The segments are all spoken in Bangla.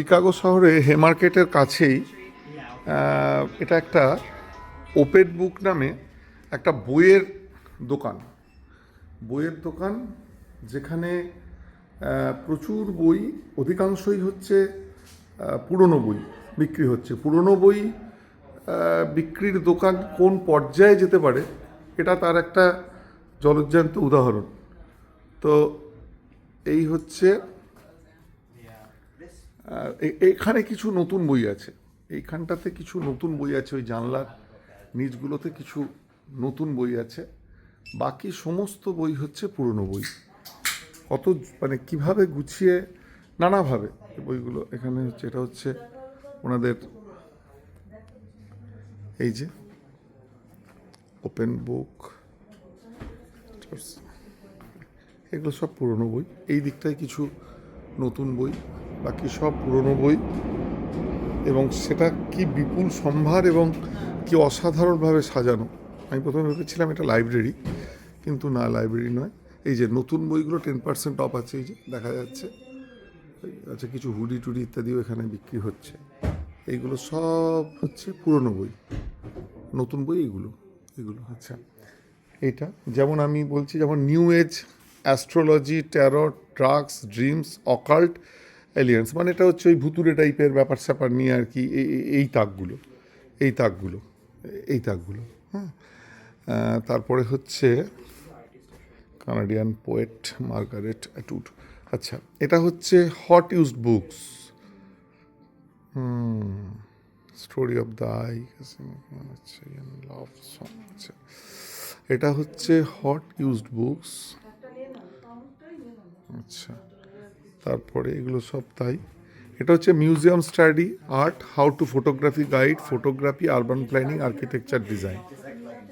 শিকাগো শহরে হেমার্কেটের কাছেই এটা একটা ওপেন বুক নামে একটা বইয়ের দোকান। বইয়ের দোকান যেখানে প্রচুর বই, অধিকাংশই হচ্ছে পুরনো বই বিক্রি হচ্ছে। পুরনো বই বিক্রির দোকান কোন পর্যায়ে যেতে পারে, এটা তার একটা জলজ্জান্ত উদাহরণ। তো এই হচ্ছে এখানে কিছু নতুন বই আছে। এইখানটাতে কিছু নতুন বই আছে, ওই জানলার নিচগুলোতে কিছু নতুন বই আছে। বাকি সমস্ত বই হচ্ছে পুরনো বই। কত মানে কীভাবে গুছিয়ে, নানাভাবে বইগুলো এখানে হচ্ছে, এটা হচ্ছে ওনাদের এই যে ওপেন বুক, এগুলো সব পুরনো বই। এই দিকটায় কিছু নতুন বই। বাকি সব পুরনো বই। এবং সেটা কি বিপুল সম্ভার এবং কি অসাধারণভাবে সাজানো। আমি প্রথমে ভেবেছিলাম এটা লাইব্রেরি, কিন্তু না, লাইব্রেরি নয়। এই যে নতুন বইগুলো টেন পার্সেন্ট অফ আছে, এই যে দেখা যাচ্ছে। আচ্ছা কিছু হুডি টুডি ইত্যাদিও এখানে বিক্রি হচ্ছে। এইগুলো সব হচ্ছে পুরনো বই। নতুন বই এগুলো এগুলো আচ্ছা। এইটা, যেমন আমি বলছি, যেমন new age astrology tarot drugs dreams occult aliens মানে এটা হচ্ছে ওই ভুতুরে টাইপের ব্যাপার স্যাপার নিয়ে আর কি, এই তাকগুলো এই তাকগুলো এই তাকগুলো হ্যাঁ তারপরে হচ্ছে কানাডিয়ান পোয়েট মার্গারেট অ্যাটুড আচ্ছা এটা হচ্ছে hot used books story of the eye আচ্ছা লাভ সং আচ্ছা। এটা হচ্ছে হট ইউজড বুকস আচ্ছা। তারপরে এগুলো সব তাই। এটা হচ্ছে museum study art how to photography guide photography urban planning architecture design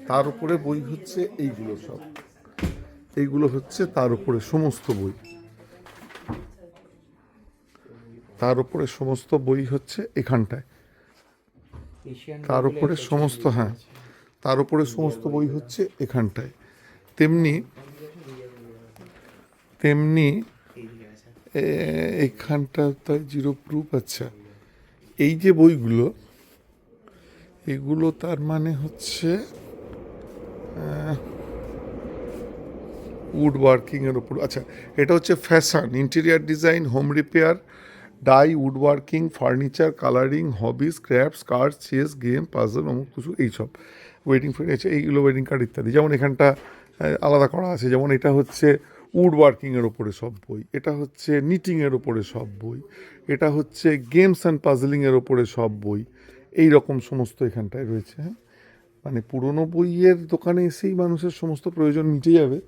তার উপরে বই হচ্ছে এইগুলো সব। এইগুলো হচ্ছে তার উপরে সমস্ত বই। তার উপরে সমস্ত বই হচ্ছে এখানটায়। তার উপরে সমস্ত হ্যাঁ। তার উপরে সমস্ত বই হচ্ছে এখানটায়। তেমনি তেমনি এইখানটা তাই জিরো প্রুফ আচ্ছা এই যে বইগুলো, এগুলো তার মানে হচ্ছে উড ওয়ার্কিংয়ের ওপর আচ্ছা এটা হচ্ছে fashion interior design home repair DIY woodworking furniture colouring hobbies crafts card chess game puzzle অমুক কিছু, এইসব। ওয়েডিং আছে এইগুলো ওয়েডিং কার্ড ইত্যাদি। যেমন এখানটা আলাদা করা আছে। যেমন এটা হচ্ছে উড ওয়ার্কিংয়ের ওপরে সব বই, এটা হচ্ছে নিটিংয়ের ওপরে সব বই, এটা হচ্ছে গেমস অ্যান্ড পাজলিংয়ের ওপরে সব বই, এই রকম সমস্ত এখানটায় রয়েছে হ্যাঁ? মানে পুরনো বইয়ের দোকানে এসেই মানুষের সমস্ত প্রয়োজন মিটে যাবে।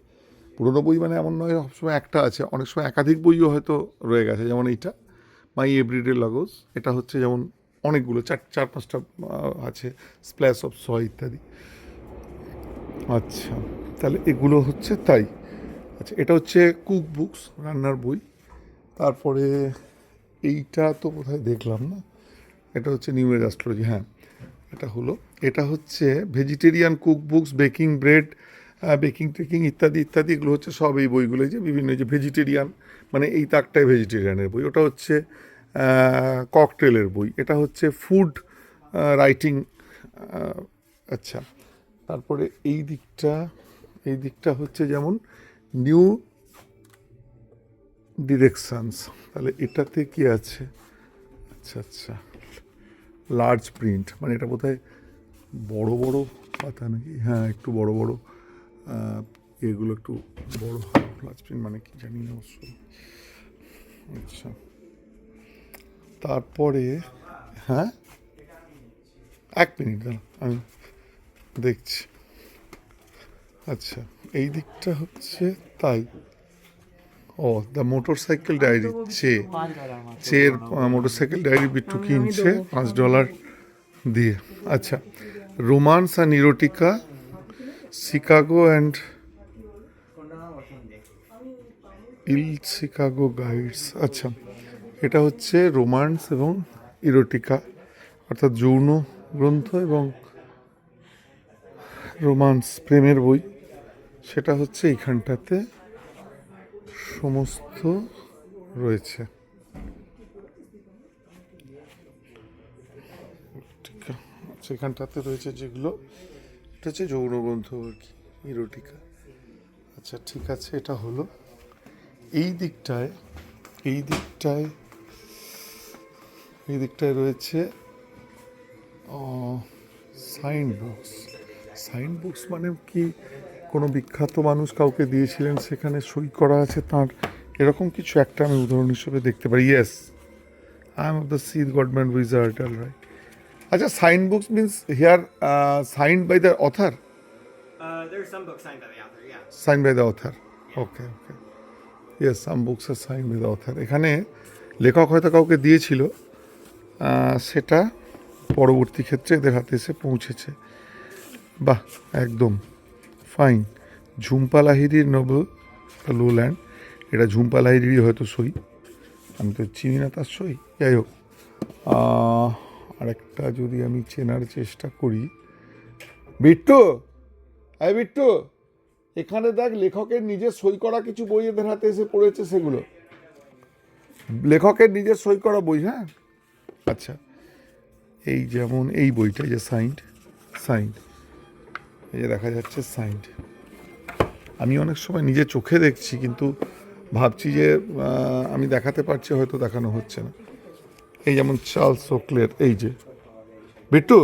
পুরনো বই মানে এমন নয়, সবসময় একটা আছে, অনেক সময় একাধিক বইও হয়তো রয়ে গেছে, যেমন এইটা মাই এভরিডে লাগোজ এটা হচ্ছে যেমন অনেকগুলো, চার চার পাঁচটা আছে স্প্ল্যাশ অফ স ইত্যাদি। আচ্ছা তাহলে এগুলো হচ্ছে তাই। আচ্ছা এটা হচ্ছে কুক বুকস রান্নার বই। তারপরে এইটা তো কোথায় দেখলাম না? এটা হচ্ছে নিউ এজ অ্যাস্ট্রোলজি হ্যাঁ। এটা হলো, এটা হচ্ছে vegetarian cook books baking bread baking taking ইত্যাদি ইত্যাদি, এগুলো হচ্ছে সব এই বইগুলো যে বিভিন্ন যে ভেজিটেরিয়ান মানে এই তাকটাই ভেজিটেরিয়ানের বই। ওটা হচ্ছে ককটেলের বই। এটা হচ্ছে ফুড রাইটিং আচ্ছা। তারপরে এই দিকটা এই দিকটা হচ্ছে যেমন নিউ ডিরেকশানস তাহলে এটাতে কি আছে? আচ্ছা আচ্ছা। লার্জ প্রিন্ট মানে এটা বোধহয় বড় বড় পাতা নাকি? হ্যাঁ একটু বড় বড় এগুলো একটু বড় লার্জ প্রিন্ট মানে কি জানি না অবশ্য। আচ্ছা। তারপরে হ্যাঁ? এক মিনিট দাঁড়া আমি দেখছি। আচ্ছা। এই দিকটা হচ্ছে তাই। ও the motor cycle diary Che চের motor cycle diary Bittu কিনছে পাঁচ ডলার দিয়ে। আচ্ছা romance and erotica Chicago and ill Chicago guides. আচ্ছা এটা হচ্ছে রোমান্স এবং ইরোটিকা অর্থাৎ যৌন গ্রন্থ এবং রোমান্স প্রেমের বই। সেটা হচ্ছে এইখানটাতে সমস্ত রয়েছে। সেখানটাতে রয়েছে যেগুলো, এটা হচ্ছে যৌনগ্রন্থ আর কি, ইরোটিকা। আচ্ছা ঠিক আছে, এটা হলো। এই দিকটায় এই দিকটায় এই দিকটায় রয়েছে সাইন বুকস সাইন বুকস মানে কি? কোনো বিখ্যাত মানুষ কাউকে দিয়েছিলেন সেখানে সই করা আছে তার এরকম কিছু একটা আমি উদাহরণ হিসেবে দেখতে পারি। Yes I am of the sheath godman wizard all right আচ্ছা sign books means here sign by the author. Sign by the author okay okay yes some books R sign by the author এখানে লেখক হয়তো কাউকে দিয়েছিল সেটা পরবর্তী ক্ষেত্রে এদের হাতে এসে পৌঁছেছে। বাহ একদম। ফাইন। ঝুম্পা লাহিরির নবল লো ল্যান্ড এটা ঝুম্পা লাহিরিরই হয়তো সই। আমি তো চিনি না তার সই, যাই হোক। আরেকটা যদি আমি চেনার চেষ্টা করি। বিট্টু! এই বিট্টু! এখানে দেখ, লেখকের নিজের সই করা কিছু বই এদের হাতে এসে পড়েছে সেগুলো। লেখকের নিজের সই করা বই হ্যাঁ? আচ্ছা এই যেমন এই বইটা যে সাইন্ড সাইন্ড এই যে দেখা যাচ্ছে সাইন্ড আমি অনেক সময় নিজে চোখে দেখছি কিন্তু ভাবছি যে আমি দেখাতে পারছি হয়তো দেখানো হচ্ছে না। এই যেমন চার্লস ওকলের এই যে। বিট্টু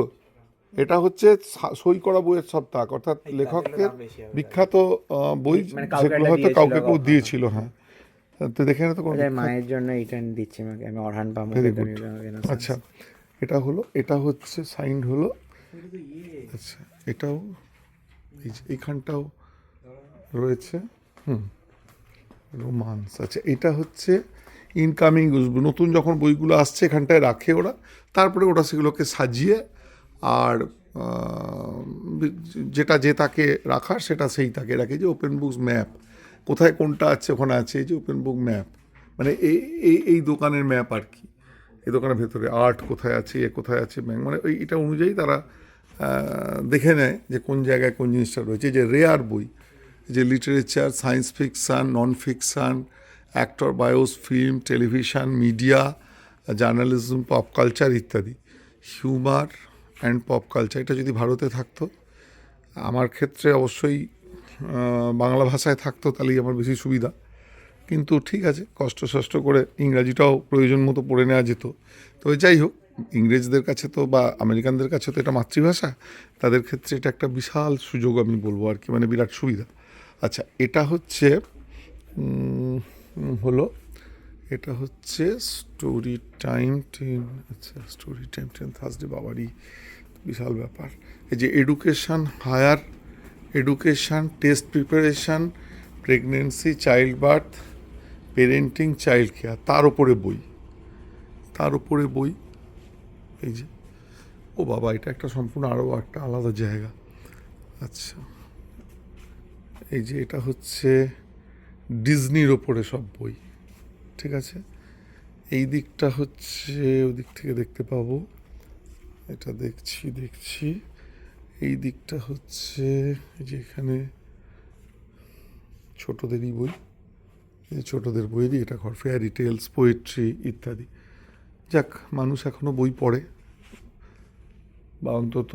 এটা হচ্ছে সই করা বইয়ের সপ্তাহ অর্থাৎ লেখকের। বিখ্যাত বই মানে যেগুলো হয়তো কাউকে কেউ। দিয়েছিল হ্যাঁ। তো দেখে না তো কোনো মায়ের জন্য এটা দিচ্ছি আমি অরহান good. আচ্ছা এটা হলো এটা হচ্ছে সাইন্ড হলো। আচ্ছা এটাও এই যে এইখানটাও রয়েছে। হুম। রোমান্স। আচ্ছা এটা হচ্ছে ইনকামিং নতুন যখন বইগুলো আসছে এখানটায় রাখে ওরা, তারপরে ওরা সেগুলোকে সাজিয়ে আর যেটা যে তাকে রাখার সেটা সেই তাকে রাখে। যে ওপেন বুকস ম্যাপ কোথায় কোনটা আছে, ওখানে আছে এই যে ওপেন বুক ম্যাপ মানে এই এই এই দোকানের ম্যাপ আর কি। এই দোকানের ভেতরে আর্ট কোথায় আছে, এ কোথায় আছে ব্যাংক মানে ওই, এটা অনুযায়ী তারা দেখে নেয় যে কোন জায়গায় কোন জিনিসটা রয়েছে। যে রেয়ার বই যে literature, science fiction, non fiction, actor bios, film, television, media, journalism, pop culture ইত্যাদি। হিউমার অ্যান্ড পপ কালচার, এটা যদি ভারতে থাকতো, আমার ক্ষেত্রে অবশ্যই বাংলা ভাষায় থাকতো, তাহলেই আমার বেশি সুবিধা। কিন্তু ঠিক আছে, কষ্ট সষ্ট করে ইংরাজিটাও প্রয়োজন মতো পড়ে নেওয়া যেত। তবে যাই হোক ইংরেজদের কাছে তো বা আমেরিকানদের কাছে তো এটা মাতৃভাষা, তাদের ক্ষেত্রে এটা একটা বিশাল সুযোগ আমি বলব আর কি মানে বিরাট সুবিধা। আচ্ছা এটা হচ্ছে হলো, এটা হচ্ছে স্টোরি টাইম টেন আচ্ছা স্টোরি টাইম টেন থার্সডে বাবারই বিশাল ব্যাপার। এই যে education higher education test preparation pregnancy child birth parenting child care তার উপরে বই, তার উপরে বই এই যে, ও বাবা, এটা একটা সম্পূর্ণ আরও একটা আলাদা জায়গা। আচ্ছা এই যে এটা হচ্ছে ডিজনির ওপরে সব বই, ঠিক আছে? এই দিকটা হচ্ছে ওদিক থেকে দেখতে পাবো। এটা দেখছি দেখছি। এই দিকটা হচ্ছে যে এখানে ছোটদেরই বই ছোটদের বইয়েরই এটা ঘর ফেয়ারি টেলস পোয়েট্রি ইত্যাদি। যাক, মানুষ এখনও বই পড়ে। বা অন্তত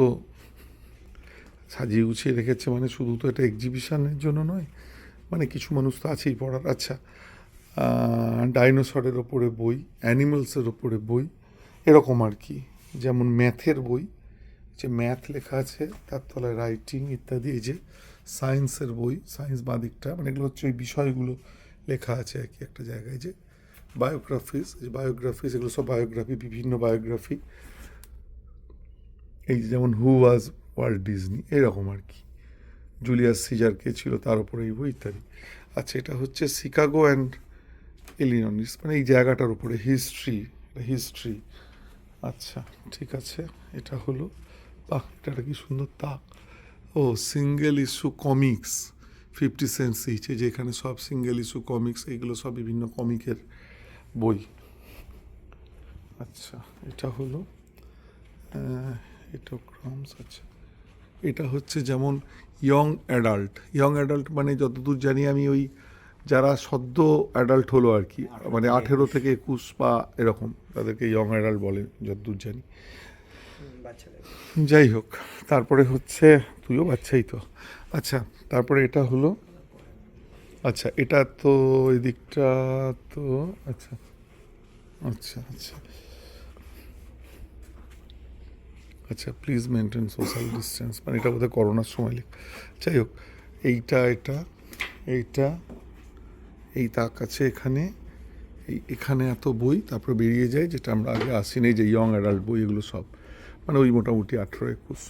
সাজিয়ে গুছিয়ে রেখেছে মানে শুধু তো এটা এক্সিবিশনের জন্য নয় মানে কিছু মানুষ তো আছেই পড়ার। আচ্ছা ডাইনোসরের ওপরে বই অ্যানিমালসের ওপরে বই, এরকম আর কি। যেমন ম্যাথের বই, যে ম্যাথ লেখা আছে, তার তলায় রাইটিং ইত্যাদি, এই যে সায়েন্সের বই সায়েন্স বাদিকটা মানে এগুলো হচ্ছে ওই বিষয়গুলো লেখা আছে আর কি একটা জায়গায় যে বায়োগ্রাফিস বায়োগ্রাফিস এগুলো সব বায়োগ্রাফি বিভিন্ন বায়োগ্রাফি এই যেমন হু ওয়াজ ওয়ার্ল্ড ডিজনি এরকম আর কি। জুলিয়াস সিজার কে ছিল তার উপরে এই বই ইত্যাদি। আচ্ছা এটা হচ্ছে শিকাগো অ্যান্ড ইলিননিস মানে এই জায়গাটার উপরে হিস্ট্রি হিস্ট্রি আচ্ছা ঠিক আছে, এটা হলো, বাহ এটা কি সুন্দর তাক। ও single issue comics fifty cents each এই যে এখানে সব সিঙ্গেল ইস্যু কমিক্স এইগুলো সব বিভিন্ন কমিকের বই। আচ্ছা এটা হলো এটা ক্রামস আচ্ছা। এটা হচ্ছে যেমন ইয়ং অ্যাডাল্ট। ইয়ং অ্যাডাল্ট মানে যতদূর জানি আমি ওই যারা সদ্য অ্যাডাল্ট হলো আর কি মানে আঠেরো থেকে একুশ বা এরকম তাদেরকে ইয়ং অ্যাডাল্ট বলে যতদূর জানি। যাই হোক তারপরে হচ্ছে তুইও বাচ্চাই তো। আচ্ছা তারপরে এটা হলো আচ্ছা এটা তো এদিকটা তো আচ্ছা আচ্ছা আচ্ছা। আচ্ছা প্লিজ মেনটেন সোশ্যাল ডিস্টেন্স মানে এটা বোধহয় করোনার সময় লেখ যাই হোক, এইটা, এটা, এইটা, এই তাক আছে এখানে। এই এখানে এত বই, তারপরে বেরিয়ে যায়, যেটা আমরা আগে আসিনি যে ইয়ং অ্যাডাল্ট বই, এগুলো সব। মানে ওই মোটামুটি আঠেরো একুশ।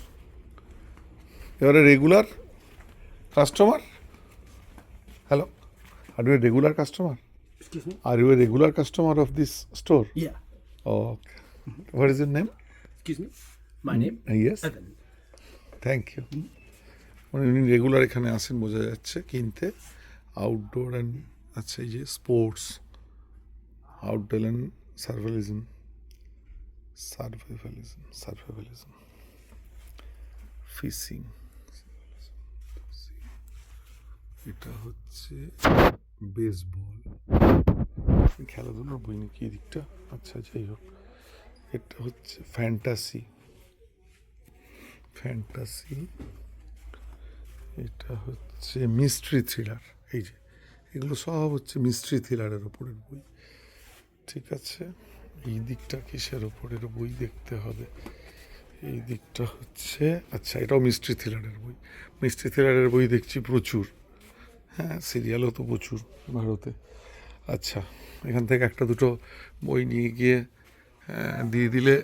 এবারে regular customer hello are you a regular customer Excuse me? Are you a regular customer of this store Yeah. Okay what is your name Excuse me? My name? Yes Evan. Thank you মানে উনি রেগুলার এখানে আসেন বোঝা যাচ্ছে কিনতে আউটডোর অ্যান্ড আচ্ছা এই যে sports outdoor and survivalism survivalism survivalism fishing এটা হচ্ছে বেসবল খেলাধুলার বই নাকি এই দিকটা আচ্ছা যাই হোক। এটা হচ্ছে ফ্যান্টাসি ফ্যান্টাসি এটা হচ্ছে মিস্ট্রি থ্রিলার এই যে, এগুলো সব হচ্ছে মিস্ট্রি থ্রিলারের ওপরের বই। ঠিক আছে? এই দিকটা কিসের ওপরের বই দেখতে হবে? এই দিকটা হচ্ছে আচ্ছা এটাও মিস্ট্রি থ্রিলারের বই। মিস্ট্রি থ্রিলারের বই দেখছি প্রচুর। হ্যাঁ সিরিয়ালও তো প্রচুর। ভারতে। আচ্ছা এখান থেকে একটা দুটো বই নিয়ে গিয়ে দিয়ে দিলে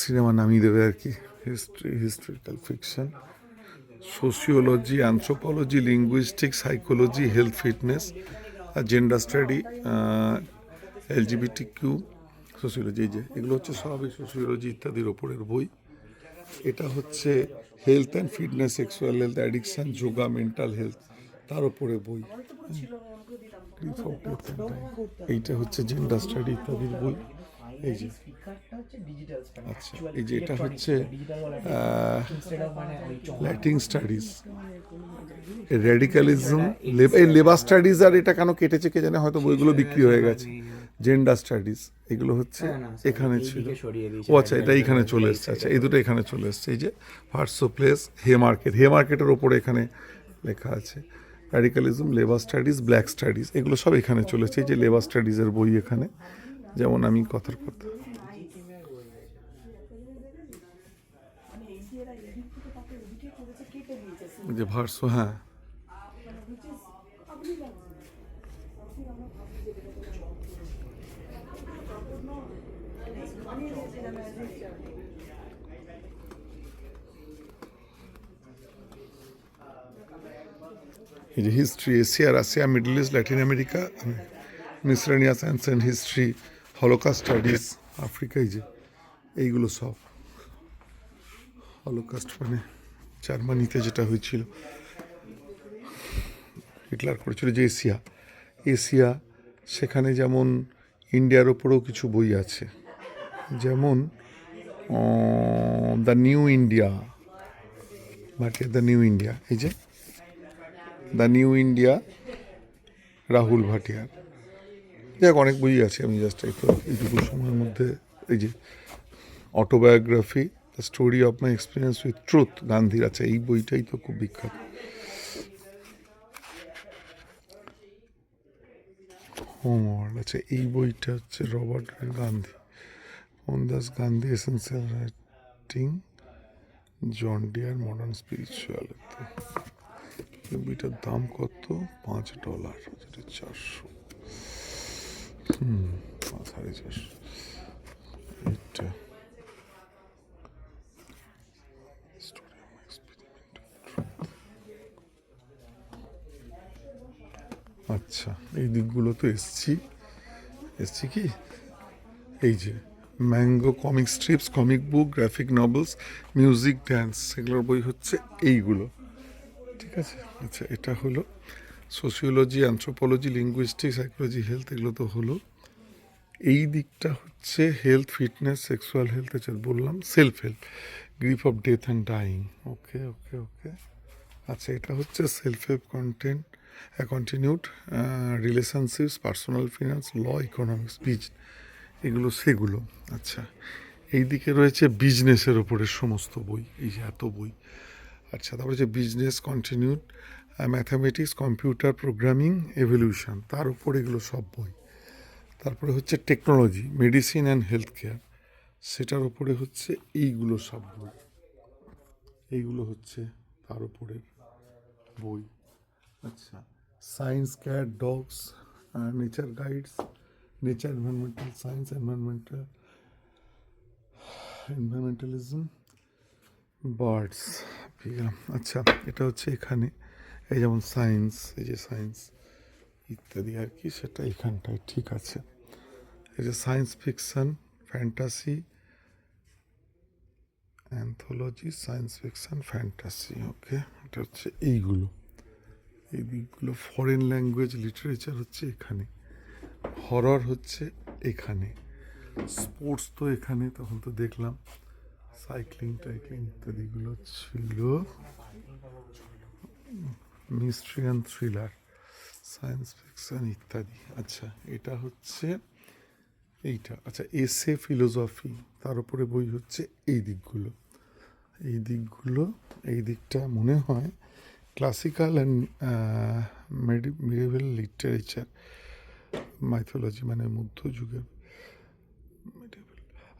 সিনেমা নামিয়ে দেবে আর কি। History historical fiction sociology anthropology linguistic psychology health fitness আর gender study LGBT Q sociology যে এগুলো হচ্ছে সবই সোশিওলজি ইত্যাদির ওপরের বই। এটা হচ্ছে health and fitness sexual health addiction yoga mental health তার উপরে বই. এইটা হচ্ছে জেন্ডার স্টাডি ইত্যাদির বই। এই যে আচ্ছা এই যে এটা হচ্ছে ল্যাটিং স্টাডিজ রেডিক্যালিজম এই লেবার স্টাডিজ আর এটা কেন কেটেছে কে জানে? হয়তো বইগুলো বিক্রি হয়ে গেছে। জেন্ডার স্টাডিজ এগুলো হচ্ছে এখানে ছিল। ও আচ্ছা এটা এখানে চলে এসছে। আচ্ছা এই দুটো এখানে চলে এসছে। এই যে ভার্সো প্লেস হে মার্কেট হে মার্কেটের ওপরে এখানে লেখা আছে। Radicalism labour studies black studies এগুলো সব এখানে চলেছে যে লেবার স্টাডিজের বই এখানে যেমন আমি কথার কথা। যে ভার্সো হ্যাঁ। যে history Asia Russia Middle East Latin America miscellaneous ancient history holocaust studies Africa যে, এইগুলো সব। হলোকাস্ট মানে জার্মানিতে যেটা হয়েছিল। হিটলার করেছিল যে এশিয়া। এশিয়া, সেখানে যেমন ইন্ডিয়ার ওপরেও কিছু বই আছে। যেমন the new India Bhatia the new India এই যে দ্য নিউ ইন্ডিয়া রাহুল ভাটিয়ার যাক, অনেক বই আছে, আমি জাস্ট একটু এইটুকু সময়ের মধ্যে এই যে autobiography the story of my experience with truth গান্ধীর আছে, এই বইটাই তো খুব বিখ্যাত। হোমওয়ার্ড আছে, এই বইটা হচ্ছে Robert Gandhi. Mohandas Gandhi essential writing John Dear modern spirituality এই দাম কত? পাঁচ ডলার, যেটা চারশো। সাড়ে চারশো এটা. আচ্ছা এই দিকগুলো তো এসছি। এসছি কি? এই যে, manga comic strips, comic book, graphic novels music dance সেগুলোর বই হচ্ছে এইগুলো। ঠিক আছে? আচ্ছা এটা হলো sociology anthropology linguistic psychology health এগুলো তো হলো। এই দিকটা হচ্ছে হেলথ ফিটনেস সেক্সুয়াল হেলথ আছে বললাম self help grief of death and dying okay okay okay আচ্ছা এটা হচ্ছে self help content continued relationships personal finance law economics biz এগুলো সেগুলো। আচ্ছা এই দিকে রয়েছে বিজনেসের ওপরে সমস্ত বই, এই যে এত বই। আচ্ছা তারপরে হচ্ছে business continued mathematics computer programming evolution তার উপরে এগুলো সব বই। তারপরে হচ্ছে technology medicine and health care সেটার উপরে হচ্ছে এইগুলো সব বই। এইগুলো হচ্ছে তার উপরের বই। আচ্ছা science cat dogs nature guides nature environmental science environmental environmentalism birds পেয়ে আচ্ছা এটা হচ্ছে এখানে। এই যেমন সায়েন্স এই যে সায়েন্স ইত্যাদি আর কি, সেটা এখানটায় ঠিক আছে। এই যে science fiction, fantasy, anthology science fiction, fantasy, okay? এটা হচ্ছে এইগুলো। এই দিকগুলো ফরেন ল্যাঙ্গুয়েজ লিটারেচার হচ্ছে এখানে। হরর হচ্ছে এখানে। স্পোর্টস তো এখানে, তখন তো দেখলাম। সাইক্লিং টাইক্লিং ইত্যাদিগুলো ছিল। Mystery and thriller, science fiction ইত্যাদি। আচ্ছা এটা হচ্ছে এইটা। আচ্ছা এসে ফিলোসফি, তার উপরে বই হচ্ছে এই দিকগুলো। এই দিকগুলো, এই দিকটা মনে হয় classical and medieval literature, mythology মানে মধ্যযুগের।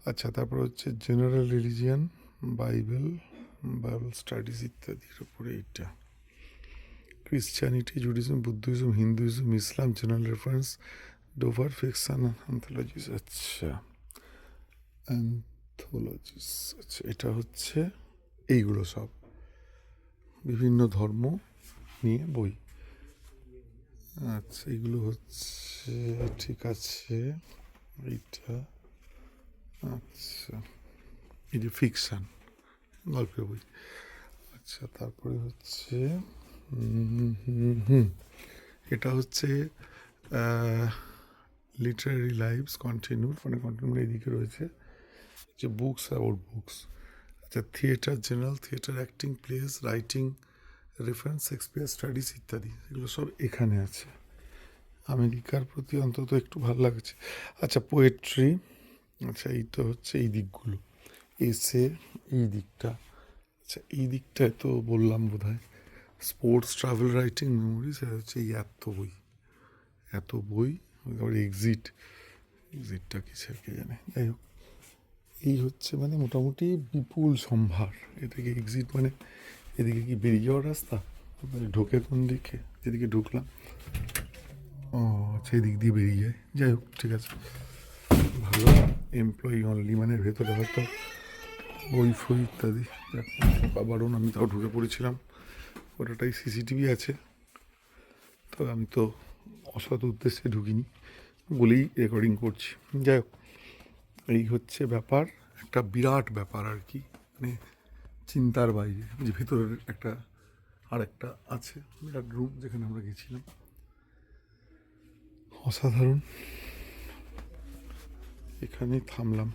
আচ্ছা তারপর হচ্ছে general religion Bible Bible studies ইত্যাদির উপরে এইটা। Christianity Judaism Buddhism Hinduism Islam general reference Dover fiction anthologies আচ্ছা অ্যান্থোলজিস আচ্ছা এটা হচ্ছে এইগুলো সব। বিভিন্ন ধর্ম নিয়ে বই। আচ্ছা এগুলো হচ্ছে, ঠিক আছে, এইটা। আচ্ছা। এই যে ফিকশান গল্পের বই। আচ্ছা তারপরে হচ্ছে হুম, এটা হচ্ছে লিটারারি লাইভস কন্টিনিউ মানে কন্টিনিউড এইদিকে রয়েছে। যে বুকস অ্যাবাউট বুকস আচ্ছা theatre general theatre acting plays writing reference Shakespeare studies ইত্যাদি। এগুলো সব এখানে আছে। আমেরিকার প্রতি অন্তত একটু ভালো লাগছে। আচ্ছা পোয়েট্রি আচ্ছা এই তো হচ্ছে এই দিকগুলো। এসে এই দিকটা। আচ্ছা এই দিকটায় তো বললাম বোধ হয় স্পোর্টস ট্রাভেল রাইটিং মেমোরিজ হচ্ছে এই এত বই। এত বই আবার এক্সিট এক্সিটটা কিসের কে জানে? যাই হোক। এই হচ্ছে মানে মোটামুটি বিপুল সম্ভার। এদিকে এক্সিট মানে এদিকে কি বেরিয়ে যাওয়ার রাস্তা? মানে ঢোকে কোন দিকে? যেদিকে ঢুকলাম। ও আচ্ছা এদিক দিয়ে বেরিয়ে যায়। যাই হোক, ঠিক আছে। ভালো এমপ্লয়ি অনলি মানে ভেতরে হয়তো বই ফই ইত্যাদি, বাবারও আমি তাও ঢুকে পড়েছিলাম। ওটাটাই সিসিটিভি আছে। তবে আমি তো অসৎ উদ্দেশ্যে ঢুকিনি, বলেই রেকর্ডিং করছি। যাই হোক, এই হচ্ছে ব্যাপার, একটা বিরাট ব্যাপার আর কি মানে চিন্তার বাইরে, যে ভেতরের একটা আর একটা আছে, বিরাট রুম যেখানে আমরা গেছিলাম। অসাধারণ। এখানেই থামলাম।